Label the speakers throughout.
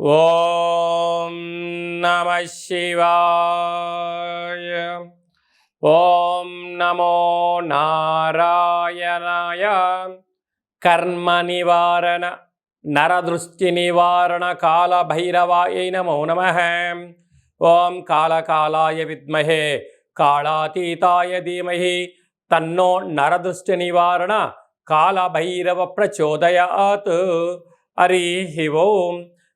Speaker 1: ఓం నమ శివాయ. ఓం నమో నారాయణాయ. కర్మ నివారణ నరదృష్టి నివారణ కాల భైరవాయ నమో నమ. ఓం కాళకాలాయ విద్మహే కాళాతీతాయ ధీమహి తన్నో నరదృష్టి నివారణ కాళభైరవ ప్రచోదయాత్. హరి ఓం.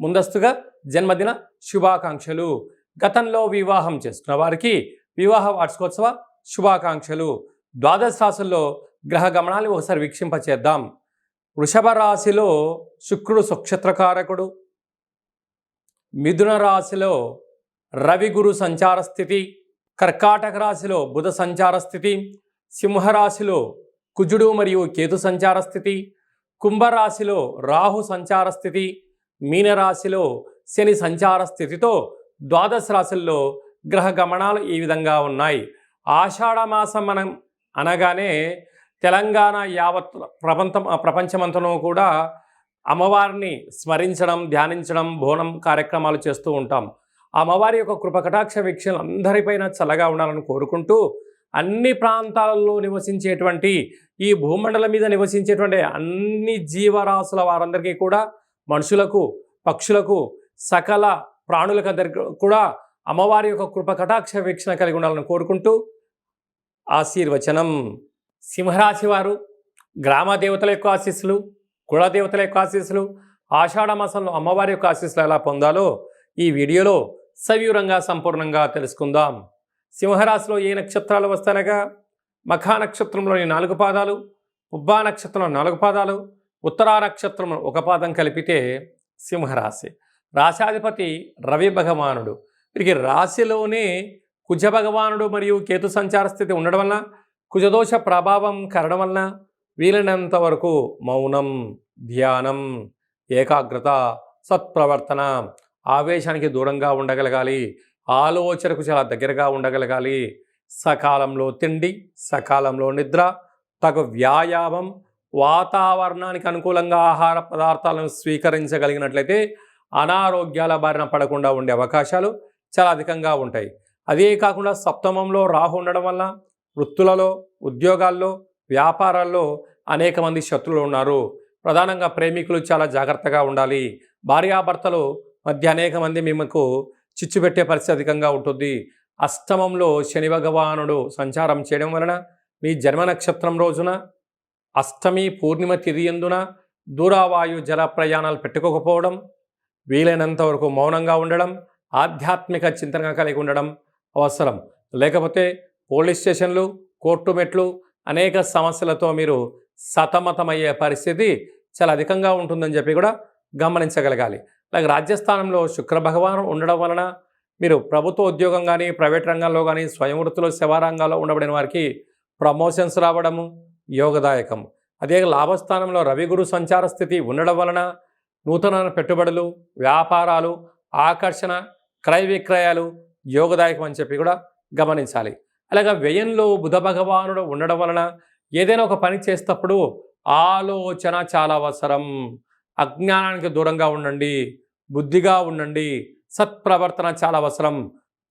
Speaker 1: ముందస్తుగా జన్మదిన శుభాకాంక్షలు. గతంలో వివాహం చేసుకున్న వారికి వివాహ వార్షికోత్సవ శుభాకాంక్షలు. ద్వాదశ రాశుల్లో గ్రహ గమనాలు ఒకసారి వీక్షింపచేద్దాం. వృషభ రాశిలో శుక్రుడు సుక్షత్రకారకుడు మిథున రాశిలో రవి గురు సంచార స్థితి. కర్కాటక రాశిలో బుధ సంచార స్థితి. సింహరాశిలో కుజుడు మరియు కేతు సంచార స్థితి. కుంభరాశిలో రాహు సంచార స్థితి. మీనరాశిలో శని సంచార స్థితితో ద్వాదశ రాశుల్లో గ్రహ గమనాలు ఈ విధంగా ఉన్నాయి. ఆషాఢ మాసం మనం అనగానే తెలంగాణ యావత్ ప్రపంచం ప్రపంచమంతనూ కూడా అమ్మవారిని స్మరించడం ధ్యానించడం బోనం కార్యక్రమాలు చేస్తూ ఉంటాం. అమ్మవారి యొక్క కృపకటాక్ష వీక్షలు అందరిపైన చల్లగా ఉండాలని కోరుకుంటూ అన్ని ప్రాంతాలలో నివసించేటువంటి ఈ భూమండలం మీద నివసించేటువంటి అన్ని జీవరాశుల వారందరికీ కూడా మనుషులకు పక్షులకు సకల ప్రాణులకు అందరికీ కూడా అమ్మవారి యొక్క కృప కటాక్ష వీక్షణ కలిగి ఉండాలని కోరుకుంటూ ఆశీర్వచనం. సింహరాశి వారు గ్రామ దేవతల యొక్క ఆశీస్సులు కులదేవతల యొక్క ఆశీస్సులు ఆషాఢ మాసంలో అమ్మవారి యొక్క ఆశీస్సులు ఎలా పొందాలో ఈ వీడియోలో సవివరంగా సంపూర్ణంగా తెలుసుకుందాం. సింహరాశిలో ఏ నక్షత్రాలు వస్తానగా మఖా నక్షత్రంలోని నాలుగు పాదాలు ఉబ్బా నక్షత్రంలో నాలుగు పాదాలు ఉత్తరా నక్షత్రం ఒక పాదం కలిపితే సింహరాశి. రాశాధిపతి రవి భగవానుడు. వీరికి రాశిలోనే కుజ భగవానుడు మరియు కేతు సంచార స్థితి ఉండడం వలన కుజదోష ప్రభావం కరడం వలన వీలైనంత వరకు మౌనం ధ్యానం ఏకాగ్రత సత్ప్రవర్తన ఆవేశానికి దూరంగా ఉండగలగాలి ఆలోచనకు చాలా దగ్గరగా ఉండగలగాలి. సకాలంలో తిండి సకాలంలో నిద్ర తగు వ్యాయామం వాతావరణానికి అనుకూలంగా ఆహార పదార్థాలను స్వీకరించగలిగినట్లయితే అనారోగ్యాల బారిన పడకుండా ఉండే అవకాశాలు చాలా అధికంగా ఉంటాయి. అదే కాకుండా సప్తమంలో రాహు ఉండడం వల్ల వృత్తులలో ఉద్యోగాల్లో వ్యాపారాల్లో అనేక మంది శత్రువులు ఉన్నారు. ప్రధానంగా ప్రేమికులు చాలా జాగ్రత్తగా ఉండాలి. భార్యాభర్తలు మధ్య అనేక మంది మీకు చిచ్చు పెట్టే పరిస్థితి అధికంగా ఉంటుంది. అష్టమంలో శని భగవానుడు సంచారం చేయడం వలన మీ జన్మ నక్షత్రం రోజున అష్టమి పూర్ణిమ తిరియందున ఎందున దూరావాయు జల ప్రయాణాలు పెట్టుకోకపోవడం వీలైనంత వరకు మౌనంగా ఉండడం ఆధ్యాత్మిక చింతనగా కలిగి ఉండడం అవసరం. లేకపోతే పోలీస్ స్టేషన్లు కోర్టు మెట్లు అనేక సమస్యలతో మీరు సతమతమయ్యే పరిస్థితి చాలా అధికంగా ఉంటుందని చెప్పి కూడా గమనించగలగాలి. అలాగే రాజ్యస్థానంలో శుక్ర భగవాన్ ఉండడం వలన మీరు ప్రభుత్వ ఉద్యోగం కానీ ప్రైవేట్ రంగంలో కానీ స్వయం వృత్తిలో సేవా రంగాల్లో ఉండబడిన వారికి ప్రమోషన్స్ రావడము యోగదాయకం అదే లాభస్థానంలో రవిగురు సంచార స్థితి ఉండడం వలన నూతన పెట్టుబడులు వ్యాపారాలు ఆకర్షణ క్రయ విక్రయాలు యోగదాయకం అని చెప్పి కూడా గమనించాలి. అలాగే వ్యయంలో బుధ భగవానుడు ఉండడం వలన ఏదైనా ఒక పని చేసేటప్పుడు ఆలోచన చాలా అవసరం. అజ్ఞానానికి దూరంగా ఉండండి బుద్ధిగా ఉండండి సత్ప్రవర్తన చాలా అవసరం.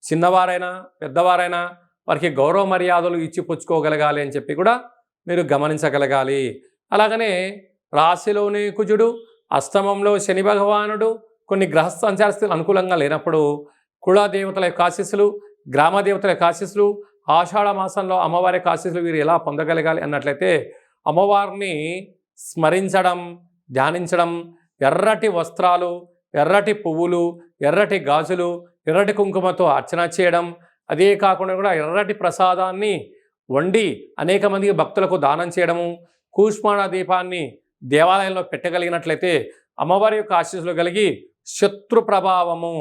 Speaker 1: చిన్నవారైనా పెద్దవారైనా వారికి గౌరవ మర్యాదలు ఇచ్చి పుచ్చుకోగలగాలి అని చెప్పి కూడా మీరు గమనించగలగాలి. అలాగనే రాశిలోని కుజుడు అష్టమంలో శని భగవానుడు కొన్ని గ్రహ సంచారస్థితులు అనుకూలంగా లేనప్పుడు కులదేవతల యొక్క ఆశీస్సులు గ్రామ దేవతల యొక్క ఆశీస్సులు ఆషాఢ మాసంలో అమ్మవారి యొక్క ఆశీస్సులు వీరు ఎలా పొందగలగాలి అన్నట్లయితే అమ్మవారిని స్మరించడం ధ్యానించడం ఎర్రటి వస్త్రాలు ఎర్రటి పువ్వులు ఎర్రటి గాజులు ఎర్రటి కుంకుమతో అర్చన చేయడం అదే కాకుండా కూడా ఎర్రటి ప్రసాదాన్ని వండి అనేక మందికి భక్తులకు దానం చేయడము కూష్మాణ దీపాన్ని దేవాలయంలో పెట్టగలిగినట్లయితే అమ్మవారి యొక్క ఆశీస్సులు కలిగి శత్రు ప్రభావము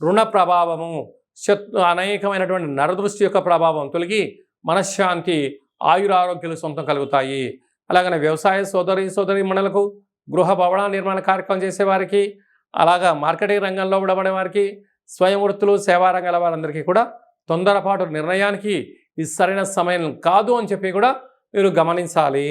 Speaker 1: రుణ ప్రభావము శత్రు అనేకమైనటువంటి నరదృష్టి యొక్క ప్రభావం తొలగి మనశ్శాంతి ఆయురారోగ్యాలు సొంతం కలుగుతాయి. అలాగనే వ్యవసాయ సోదరి సోదరి మండలకు గృహ భవన నిర్మాణ కార్యక్రమం చేసేవారికి అలాగా మార్కెటింగ్ రంగంలో ఉండబడే వారికి స్వయం వృత్తులు సేవా రంగాల వారందరికీ కూడా తొందరపాటు నిర్ణయానికి ఇది సరైన సమయం కాదు అని చెప్పి కూడా మీరు గమనించాలి.